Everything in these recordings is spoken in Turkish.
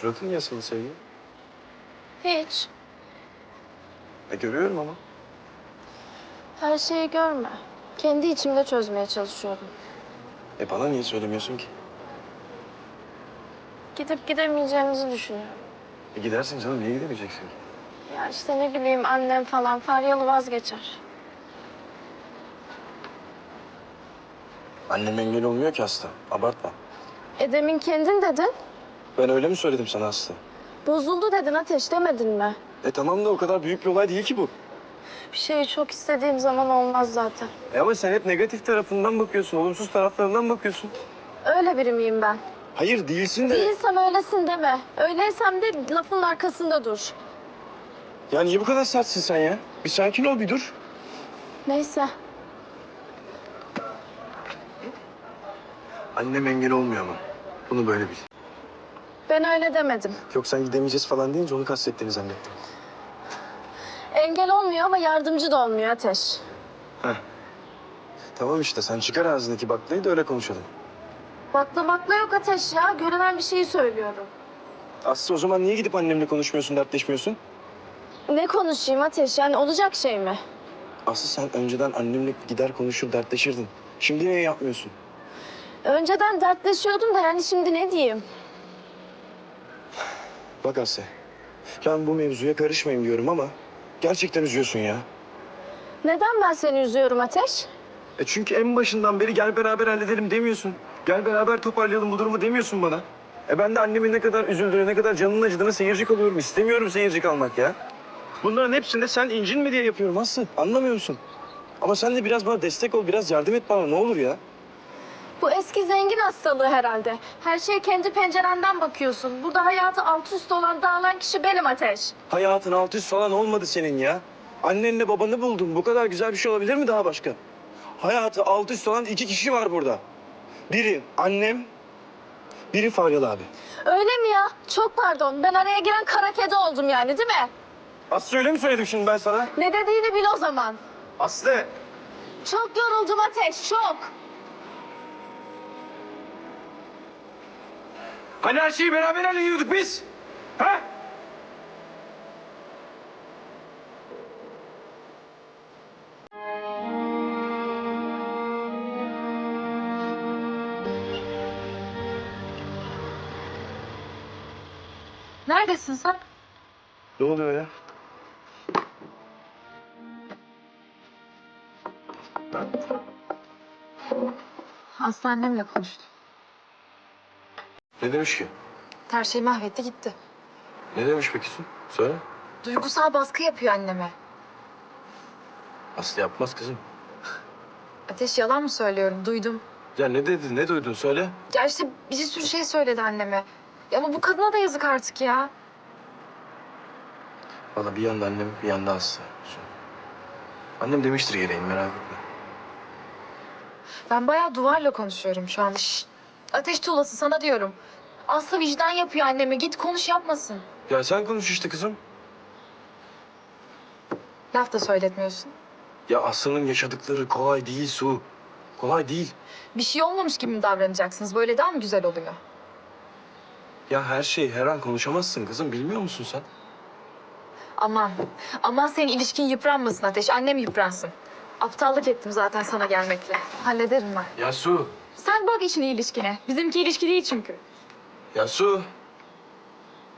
Suratın niye asılı sevgilim? Hiç. E görüyorum ama. Her şeyi görme. Kendi içimde çözmeye çalışıyorum. E bana niye söylemiyorsun ki? Gidip gidemeyeceğimizi düşünüyorum. E gidersin canım niye gidemeyeceksin ki? Ya işte ne bileyim annem falan Faryalı vazgeçer. Annem engel olmuyor ki Aslı. Abartma. E demin kendin dedin. Ben öyle mi söyledim sana Aslı? Bozuldu dedin ateş demedin mi? E tamam da o kadar büyük bir olay değil ki bu. Bir şeyi çok istediğim zaman olmaz zaten. E ama sen hep negatif tarafından bakıyorsun, olumsuz taraflarından bakıyorsun. Öyle biri miyim ben? Hayır değilsin de. Değilsem öylesin deme. Öyleysem de lafın arkasında dur. Ya niye bu kadar sertsin sen ya? Bir sakin ol bir dur. Neyse. Annem engel olmuyor ama. Bunu böyle bil. Ben öyle demedim. Yok sen gidemeyeceğiz falan deyince onu kastettiğini zannettim. Engel olmuyor ama yardımcı da olmuyor ateş. Heh. Tamam işte sen çıkar ağzındaki baklayı da öyle konuşalım. Bakla bakla yok ateş ya. Görünen bir şeyi söylüyorum. Aslı o zaman niye gidip annemle konuşmuyorsun, dertleşmiyorsun? Ne konuşayım ateş? Yani olacak şey mi? Aslı sen önceden annemle gider konuşur, dertleşirdin. Şimdi niye yapmıyorsun? Önceden dertleşiyordum da yani şimdi ne diyeyim? Bak Aslı, ben bu mevzuya karışmayayım diyorum ama gerçekten üzüyorsun ya. Neden ben seni üzüyorum ateş? E çünkü en başından beri gel beraber halledelim demiyorsun. Gel beraber toparlayalım bu durumu demiyorsun bana. E ben de annemin ne kadar üzüldüğüne, ne kadar canının acıdığına seyirci kalıyorum. İstemiyorum seyirci kalmak ya. Bunların hepsinde sen incinme diye yapıyorum Aslı. Anlamıyor musun? Ama sen de biraz bana destek ol, biraz yardım et bana ne olur ya. Bu eski zengin hastalığı herhalde. Her şeye kendi pencerenden bakıyorsun. Burada hayatı alt üst olan dağılan kişi benim ateş. Hayatın alt üst falan olmadı senin ya. Annenle babanı buldun. Bu kadar güzel bir şey olabilir mi daha başka? Hayatı alt üst olan iki kişi var burada. Biri annem, biri Faryalı abi. Öyle mi ya? Çok pardon. Ben araya giren kara kedi oldum yani değil mi? Aslı öyle mi söyledim şimdi ben sana? Ne dediğini bil o zaman. Aslı! Çok yoruldum ateş, çok. Hani her şeyi beraber hallediyorduk biz? Ha? Neredesin sen? Ne oluyor ya? Aslı annemle konuştum. Ne demiş ki? Her şeyi mahvetti gitti. Ne demiş peki Su? Söyle. Duygusal baskı yapıyor anneme. Aslı yapmaz kızım. Ateş yalan mı söylüyorum? Duydum. Ya ne dedi, ne duydun söyle. Ya işte bir sürü şey söyledi anneme. Ya ama bu kadına da yazık artık ya. Valla bir yanda annem, bir yanda Aslı. Annem demiştir gereğini merak etme. Ben bayağı duvarla konuşuyorum şu anda. Şşt. Ateş tuğlası sana diyorum. Aslı vicdan yapıyor anneme. Git konuş yapmasın. Ya sen konuş işte kızım. Laf da söyletmiyorsun. Ya Aslı'nın yaşadıkları kolay değil Su. Kolay değil. Bir şey olmamış gibi mi davranacaksınız? Böyle daha mı güzel oluyor? Ya her şeyi her an konuşamazsın kızım bilmiyor musun sen? Aman. Aman senin ilişkin yıpranmasın Ateş. Annem yıpransın. Aptallık ettim zaten sana gelmekle. Hallederim ben. Ya Su. Sen bak işine ilişkine. Bizimki ilişki değil çünkü. Ya Su.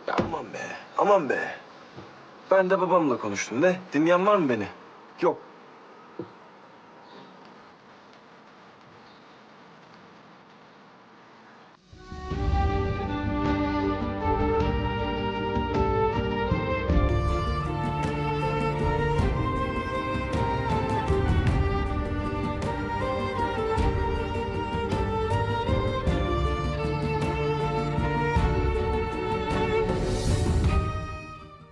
Ya aman be. Aman be. Ben de babamla konuştum. Ne? Dinleyen var mı beni? Yok.